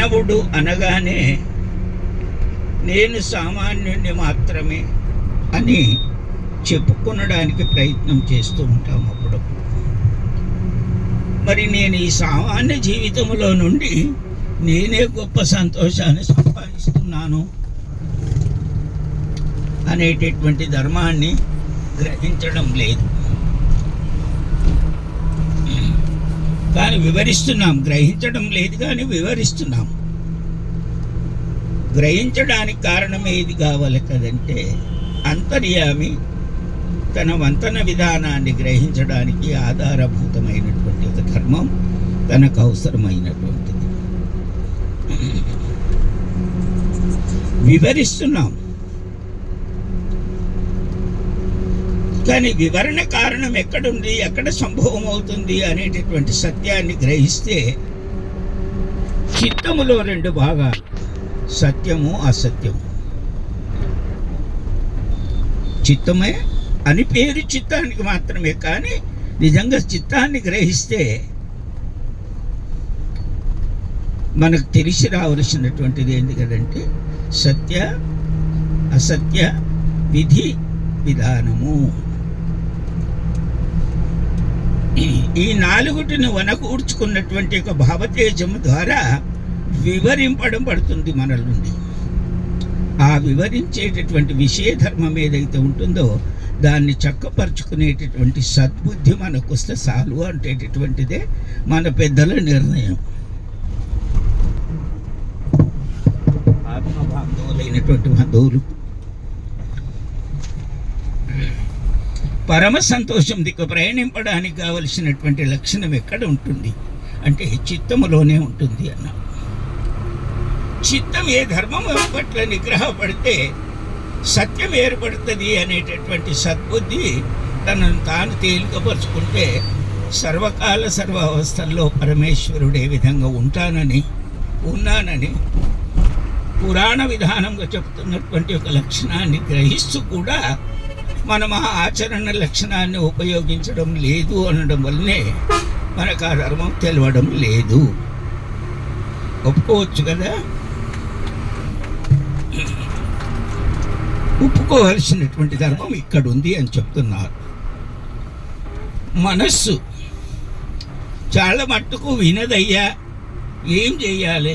మానవుడు అనగానే నేను సామాన్యుడిని మాత్రమే అని చెప్పుకునడానికి ప్రయత్నం చేస్తూ ఉంటాం అప్పుడప్పుడు మరి నేను ఈ సామాన్య జీవితంలో నుండి నేనే గొప్ప సంతోషాన్ని సంపాదిస్తున్నాను అనేటటువంటి ధర్మాన్ని గ్రహించడం లేదు. కానీ వివరిస్తున్నాం. గ్రహించడం లేదు కానీ వివరిస్తున్నాం. గ్రహించడానికి కారణం ఏది కావాలి కదంటే అంతర్యామి తన వంతన విధానాన్ని గ్రహించడానికి ఆధారభూతమైనటువంటి ఒక ధర్మం తనకు అవసరమైనటువంటిది. వివరిస్తున్నాం. కానీ వివరణ కారణం ఎక్కడుంది ఎక్కడ సంభవం అవుతుంది అనేటటువంటి సత్యాన్ని గ్రహిస్తే చిత్తములో రెండు భాగాలు సత్యము అసత్యము. చిత్తమే అని పేరు చిత్తానికి మాత్రమే కానీ నిజంగా చిత్తాన్ని గ్రహిస్తే మనకు తెలిసి రావలసినటువంటిది ఏంటి కదంటే సత్య అసత్య విధి విధానము. ఈ- ఈ నాలుగుటిని వనకూర్చుకున్నటువంటి ఒక భావతేజము ద్వారా వివరింపడం పడుతుంది మన నుండి. ఆ వివరించేటటువంటి విషయ ధర్మం ఏదైతే ఉంటుందో దాన్ని చక్కపరుచుకునేటటువంటి సద్బుద్ధి మనకు వస్తే చాలు అంటేటటువంటిదే మన పెద్దల నిర్ణయం. ఆత్మబాంధవులైనటువంటి బంధువులు పరమ సంతోషం దిక్కు ప్రయాణింపడానికి కావలసినటువంటి లక్షణం ఎక్కడ ఉంటుంది? అంటే చిత్తములోనే ఉంటుంది అన్న. చిత్తం ఏ ధర్మం పట్ల నిగ్రహపడితే సత్యం ఏర్పడుతుంది అనేటటువంటి సద్బుద్ధి తనను తాను తేలికపరుచుకుంటే సర్వకాల సర్వ అవస్థల్లో పరమేశ్వరుడు ఏ విధంగా ఉంటానని ఉన్నానని పురాణ విధానంగా చెప్తున్నటువంటి ఒక లక్షణాన్ని గ్రహిస్తూ కూడా మనం ఆ ఆచరణ లక్షణాన్ని ఉపయోగించడం లేదు అనడం వల్లనే మనకు ఆ ధర్మం తెలవడం లేదు. ఒప్పుకోవచ్చు కదా? ఒప్పుకోవలసినటువంటి ధర్మం ఇక్కడ ఉంది అని చెప్తున్నారు. మనస్సు చాలా మట్టుకు వినదయ్యా. ఏం చెయ్యాలి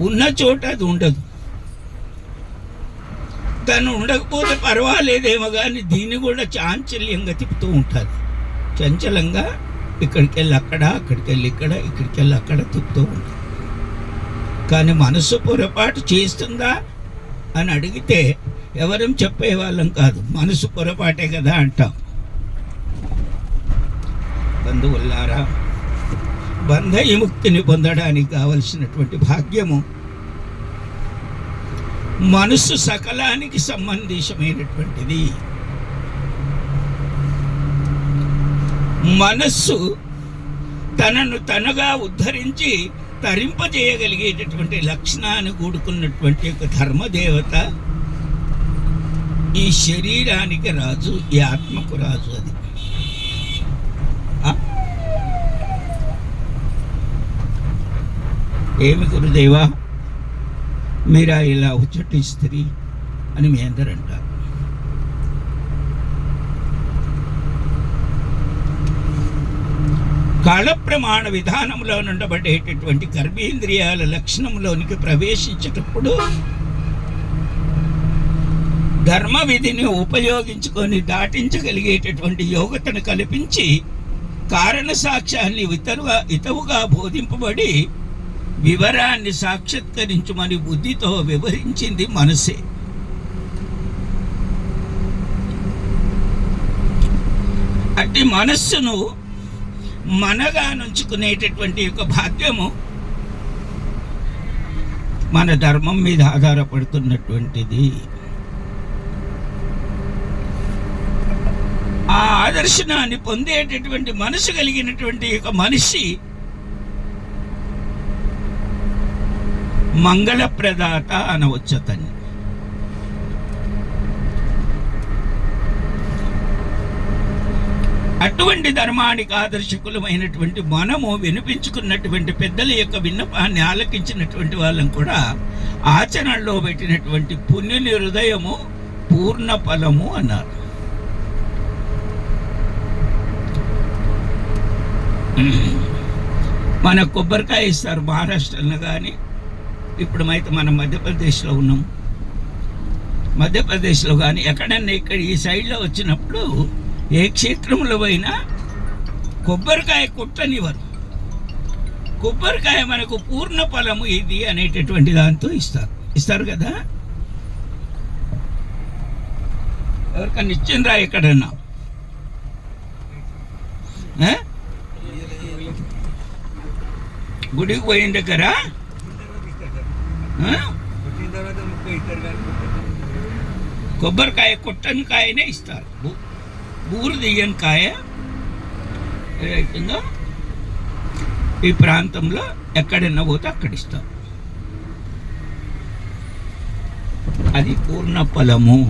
ఉన్న చోట అది ఉండదు. తను ఉండకపోతే పర్వాలేదేమో కానీ దీన్ని కూడా చాంచల్యంగా తిప్పుతూ ఉంటుంది. చంచలంగా ఇక్కడికి వెళ్ళి అక్కడ అక్కడికి వెళ్ళి ఇక్కడ ఇక్కడికి వెళ్ళి అక్కడ తిప్పుతూ ఉంటుంది. కానీ మనసు పొరపాటు చేస్తుందా అని అడిగితే ఎవరం చెప్పేవాళ్ళం కాదు. మనసు పొరపాటే కదా అంటాం. బంధువులారా బంధ విముక్తిని పొందడానికి కావలసినటువంటి భాగ్యము మనస్సు సకలానికి సంబంధించమైనటువంటిది. మనస్సు తనను తనగా ఉద్ధరించి తరింపజేయగలిగేటటువంటి లక్షణాన్ని కూడుకున్నటువంటి ఒక ధర్మదేవత ఈ శరీరానికి రాజు ఈ ఆత్మకు రాజు అది. ఏమి గురుదేవా? మీరా ఇలా ఉచ్చటిస్త్రీ అని మీ అందరు అంటారు. కాల ప్రమాణ విధానంలో ఉండబడేటటువంటి గర్భేంద్రియాల లక్షణంలోనికి ప్రవేశించేటప్పుడు ధర్మ విధిని ఉపయోగించుకొని దాటించగలిగేటటువంటి యోగతను కల్పించి కారణ సాక్ష్యాన్ని ఇతరుగా ఇతవుగా బోధింపబడి వివరాన్ని సాక్షాత్కరించమని బుద్ధితో వివరించింది మనసే. అట్టి మనస్సును మనగా నుంచుకునేటటువంటి యొక్క భాగ్యము మన ధర్మం మీద ఆధారపడుతున్నటువంటిది. ఆ ఆదర్శనాన్ని పొందేటటువంటి మనసు కలిగినటువంటి ఒక మనిషి మంగళప్రదాత అనవచ్చు అతన్ని అటువంటి ధర్మానికి ఆదర్శకులమైనటువంటి మనము వినిపించుకున్నటువంటి పెద్దల యొక్క విన్నపాన్ని ఆలకించినటువంటి వాళ్ళం కూడా ఆచరణలో పెట్టినటువంటి పుణ్యుని హృదయము పూర్ణ ఫలము అన్నారు. మన కొబ్బరికాయ ఇస్తారు మహారాష్ట్రలో కానీ ఇప్పుడు అయితే మనం మధ్యప్రదేశ్లో ఉన్నాం. మధ్యప్రదేశ్లో కానీ ఎక్కడన్నా ఇక్కడ ఈ సైడ్లో వచ్చినప్పుడు ఏ క్షేత్రంలో పోయినా కొబ్బరికాయ కుట్టనివ్వరు. కొబ్బరికాయ మనకు పూర్ణ ఫలము ఇది అనేటటువంటి దాంతో ఇస్తారు. ఇస్తారు కదా? ఎవరికన్నా ఇచ్చిండ్రా ఎక్కడన్నా? గుడికి పోయిన దగ్గర కొబ్బరికాయ కొట్టని కాయనే ఇస్తారు. బూరు తీయని కాయ ఏదైతుందో ఈ ప్రాంతంలో ఎక్కడైనా పోతే అక్కడ ఇస్తారు. అది పూర్ణ ఫలము.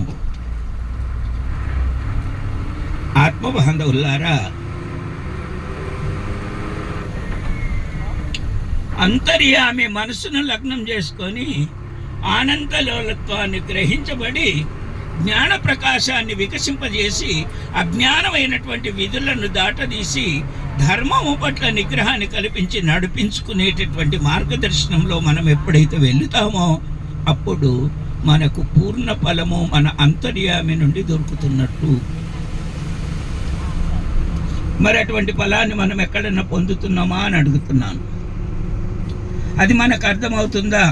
ఆత్మ బాంధవులారా అంతర్యామి మనసును లగ్నం చేసుకొని ఆనందలోలత్వాన్ని గ్రహించబడి జ్ఞాన ప్రకాశాన్ని వికసింపజేసి అజ్ఞానమైనటువంటి విధులను దాటదీసి ధర్మము పట్ల నిగ్రహాన్ని కల్పించి నడిపించుకునేటటువంటి మార్గదర్శనంలో మనం ఎప్పుడైతే వెళుతామో అప్పుడు మనకు పూర్ణ ఫలము మన అంతర్యామి నుండి దొరుకుతున్నట్టు. మరి అటువంటి ఫలాన్ని మనం ఎక్కడన్నా పొందుతున్నామా అని అడుగుతున్నాను. అది మనకు అర్థమవుతుందా?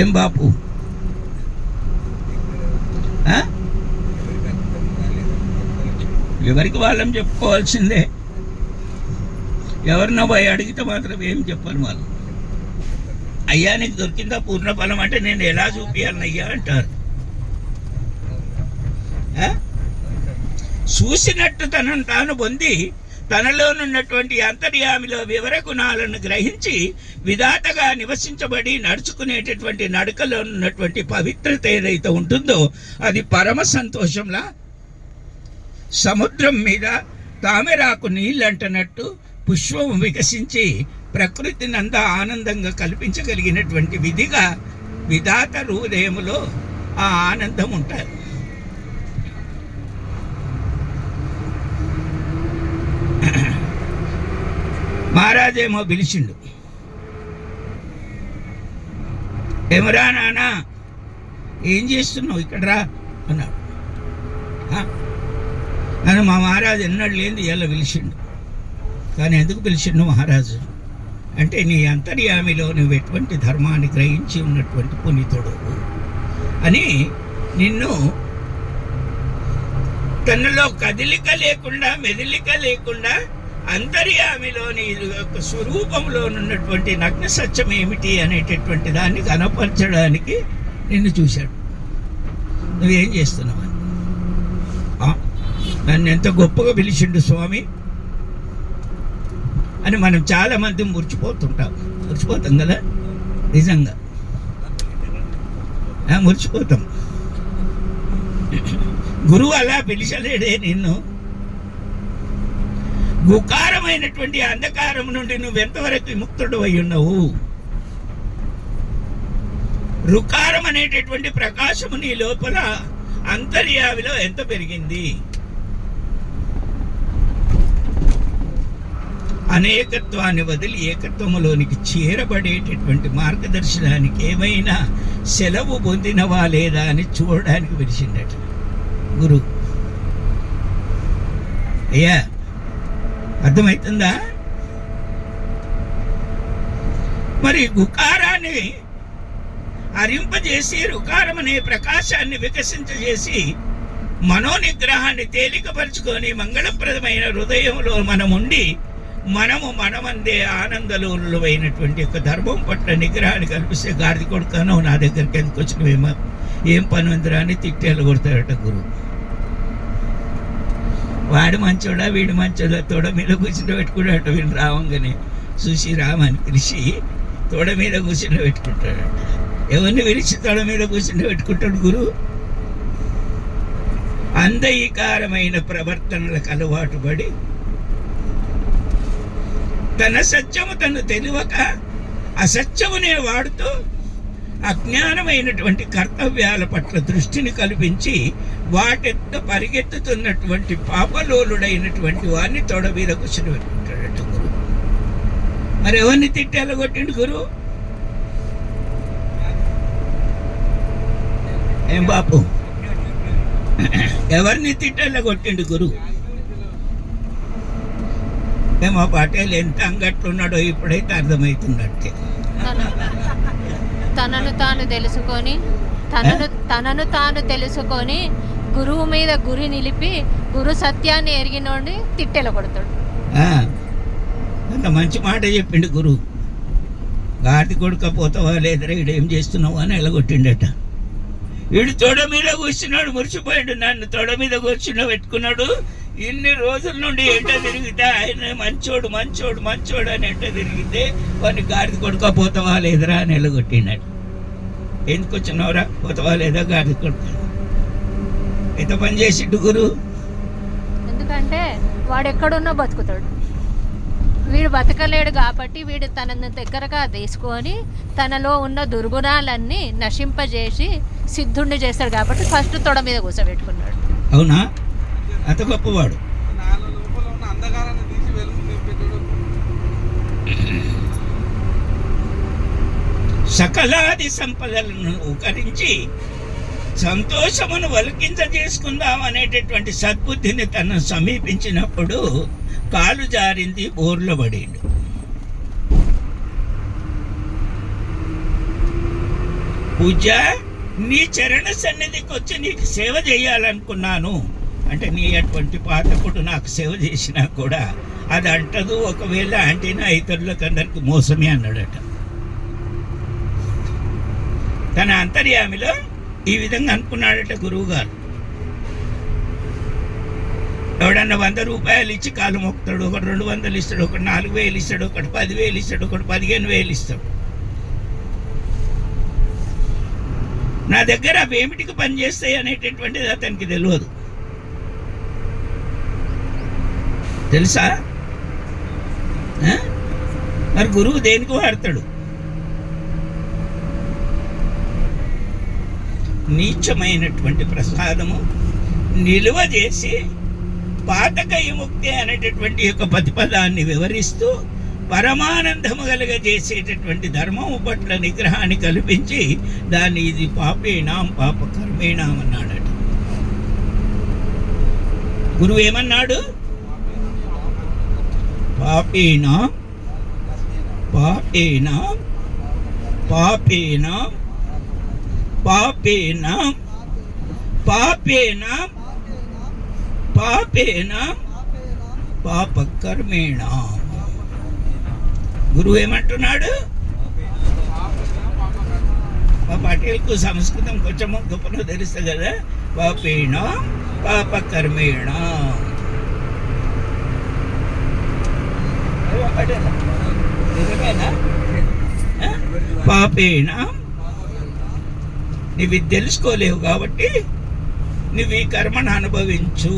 ఏం బాపు? ఎవరికి వాళ్ళని చెప్పుకోవాల్సిందే? ఎవరినో పోయి అడిగితే మాత్రం ఏం చెప్పాలి వాళ్ళు. అయ్యా నీకు దొరికిందా పూర్ణ ఫలం అంటే నేను ఎలా చూపించాలని అయ్యా అంటారు. చూసినట్టు తనను తాను పొంది తనలోనున్నటువంటి అంతర్యామిలో వివర గుణాలను గ్రహించి విధాతగా నివసించబడి నడుచుకునేటటువంటి నడకలో ఉన్నటువంటి పవిత్రత ఏదైతే ఉంటుందో అది పరమ సంతోషంలా సముద్రం మీద తామెరాకు నీళ్ళంటనట్టు పుష్పం వికసించి ప్రకృతినంతా ఆనందంగా కల్పించగలిగినటువంటి విధిగా విధాత హృదయములో ఆ ఆనందం ఉంటారు మహారాజేమో పిలిచిండు. ఏమరా నానా ఏం చేస్తున్నావు ఇక్కడ రా అన్నాడు. నన్ను మా మహారాజు ఎన్నడు లేని ఇలా పిలిచిండు. కానీ ఎందుకు పిలిచిండు మహారాజు? అంటే నీ అంతర్యామిలో నువ్వు ఎటువంటి ధర్మాన్ని గ్రహించి ఉన్నటువంటి పునీతుడు అని నిన్ను తనలో కదిలిక లేకుండా మెదిలిక లేకుండా అంతర్యామిలోని యొక్క స్వరూపంలో ఉన్నటువంటి నగ్న సత్యం ఏమిటి అనేటటువంటి దాన్ని కనపరచడానికి నిన్ను చూశాడు. నువ్వేం చేస్తున్నావు? నన్ను ఎంత గొప్పగా పిలిచిండు స్వామి? అని మనం చాలామంది మురిచిపోతుంటాం. మురిచిపోతాం కదా? నిజంగా. మురిచిపోతాం. గురువు అలా పిలిచలేడే నిన్ను. గుకారమైనటువంటి అంధకారం నుండి నువ్వు ఎంతవరకు విముక్తుడు అయి ఉన్నావు? రుకారం అనేటటువంటి ప్రకాశము నీ లోపల అంతర్యావిలో ఎంత పెరిగింది? అనేకత్వాన్ని వదిలి ఏకత్వములోనికి చేరబడేటటువంటి మార్గదర్శనానికి ఏమైనా సెలవు పొందినవా లేదా అని చూడడానికి పిలిచిండట గురు. అయ్యా అర్థమవుతుందా మరి గుకారాన్ని అరింపజేసి రుకారం అనే ప్రకాశాన్ని వికసించజేసి మనోనిగ్రహాన్ని తేలికపరుచుకొని మంగళప్రదమైన హృదయంలో మనముండి మనము మనమందే ఆనందలోలువైనటువంటి యొక్క ధర్మం పట్ల నిగ్రహాన్ని కల్పిస్తే గాడిద కొడుకాను నా దగ్గరికి ఎందుకు వచ్చినవేమో? ఏం పని ఉందిరా అని తిట్టేళ్ళు కొడతాడట గురువు. వాడు మంచోడా వీడు మంచోడా తోడ మీద కూర్చుని పెట్టుకున్నాడు వీడు రావంగానే. చూసి రామని పిలిచి తోడ మీద కూర్చుని పెట్టుకుంటాడట. ఎవరిని పిలిచి తోడ మీద కూర్చుని పెట్టుకుంటాడు గురువు అందయికారమైన ప్రవర్తనలకు అలవాటు పడి తన సత్యము తను తెలియక అసత్యమునే వాడుతూ అజ్ఞానమైనటువంటి కర్తవ్యాల పట్ల దృష్టిని కల్పించి వాటెత్త పరిగెత్తుతున్నటువంటి పాపలోలుడైనటువంటి వారిని తొడ మీద కూర్చుని గురువు మరి ఎవరిని తిట్టాల కొట్టిండు గురువు ఏం బాపు? ఎవరిని తిట్టాల కొట్టిండు గురువు ఏమో పటేల్ ఎంత అంగట్లున్నాడో ఇప్పుడైతే అర్థమవుతున్నట్టే తనను తాను తెలుసుకొని తనను తనను తాను తెలుసుకొని గురువు మీద గురి నిలిపి గురు సత్యాన్ని ఎరిగినోడిని తిట్టెల కొడతాడు. మంచి మాట చెప్పిండు గురువు. గాడి కొడుక పోతావా లేదరా ఈడు ఏం చేస్తున్నావు అని ఎలగొట్టిండట. వీడు తొడ మీద కూర్చున్నాడు మురిసిపోయాడు నన్ను తొడ మీద కూర్చున్న పెట్టుకున్నాడు. ఇన్ని రోజుల నుండి ఎంట తిరిగితే ఆయన మంచోడు మంచోడు మంచోడు అని ఎంట తిరిగితే వాడిని గాడిద కొడుక పోతావా లేదరా అని ఎలగొట్టినాడు ఎందుకు వచ్చినావురా? పోతావా లేదా గాడిద కొడుక? ఎంత పని చేసిండు గురువు ఎందుకంటే వాడు ఎక్కడున్నా బతుకుతాడు. వీడు బతకలేడు కాబట్టి వీడు తనను దగ్గరగా తీసుకొని తనలో ఉన్న దుర్గుణాలన్నీ నశింపజేసి సిద్ధుణ్ణి చేస్తాడు కాబట్టి ఫస్ట్ తొడ మీద కూర్చోబెట్టుకున్నాడు అవునా? అంత గొప్పవాడు. సకలాది సంపదలను ఉపకరించి సంతోషమును వలికించ చేసుకుందాం అనేటటువంటి సద్బుద్ధిని తను సమీపించినప్పుడు కాలు జారింది బోర్లో పడిండు. పూజ నీ చరణ సన్నిధికి వచ్చి నీకు సేవ చేయాలనుకున్నాను. అంటే నీ అటువంటి పాతకుడు నాకు సేవ చేసినా కూడా అది అంటదు. ఒకవేళ అంటేనా ఇతరులకు అందరికి మోసమే అన్నాడట. తన అంతర్యామిలో ఈ విధంగా అనుకున్నాడట గురువు గారు ఎవడన్నా వంద రూపాయలు ఇచ్చి కాలు మొక్కుతాడు. ఒకటి రెండు వందలు ఇస్తాడు. ఒకటి నాలుగు వేలు ఇస్తాడు. ఒకటి పదివేలు ఇస్తాడు. ఒకటి పదిహేను వేలు ఇస్తాడు. నా దగ్గర అవి ఏమిటికి పనిచేస్తాయి అనేటటువంటిది అతనికి తెలియదు. తెలుసా? మరి గురువు దేనికి వాడతాడు నీచమైనటువంటి ప్రసాదము నిలువ చేసి పాతక విముక్తి అనేటటువంటి యొక్క ప్రతిపదాన్ని వివరిస్తూ పరమానందము కలగజేసేటటువంటి ధర్మము పట్ల నిగ్రహాన్ని కల్పించి దాన్ని ఇది పాపేణాం పాప కర్మేణాం అన్నాడట. గురువు ఏమన్నాడు? పాపేణాం పాపేణాం పాపేణాం పాపేన పాపేన పాపేన పాప కర్మేణ గురువు ఏమంటున్నాడు మా పటేల్కు సంస్కృతం కొంచెం గొప్పను తెలుస్తుంది కదా పాపేణ పాప కర్మేణ ఏవో పటేలా? పాపేణ తెలుసుకోలేవు కాబట్టి నువ్వు ఈ కర్మను అనుభవించు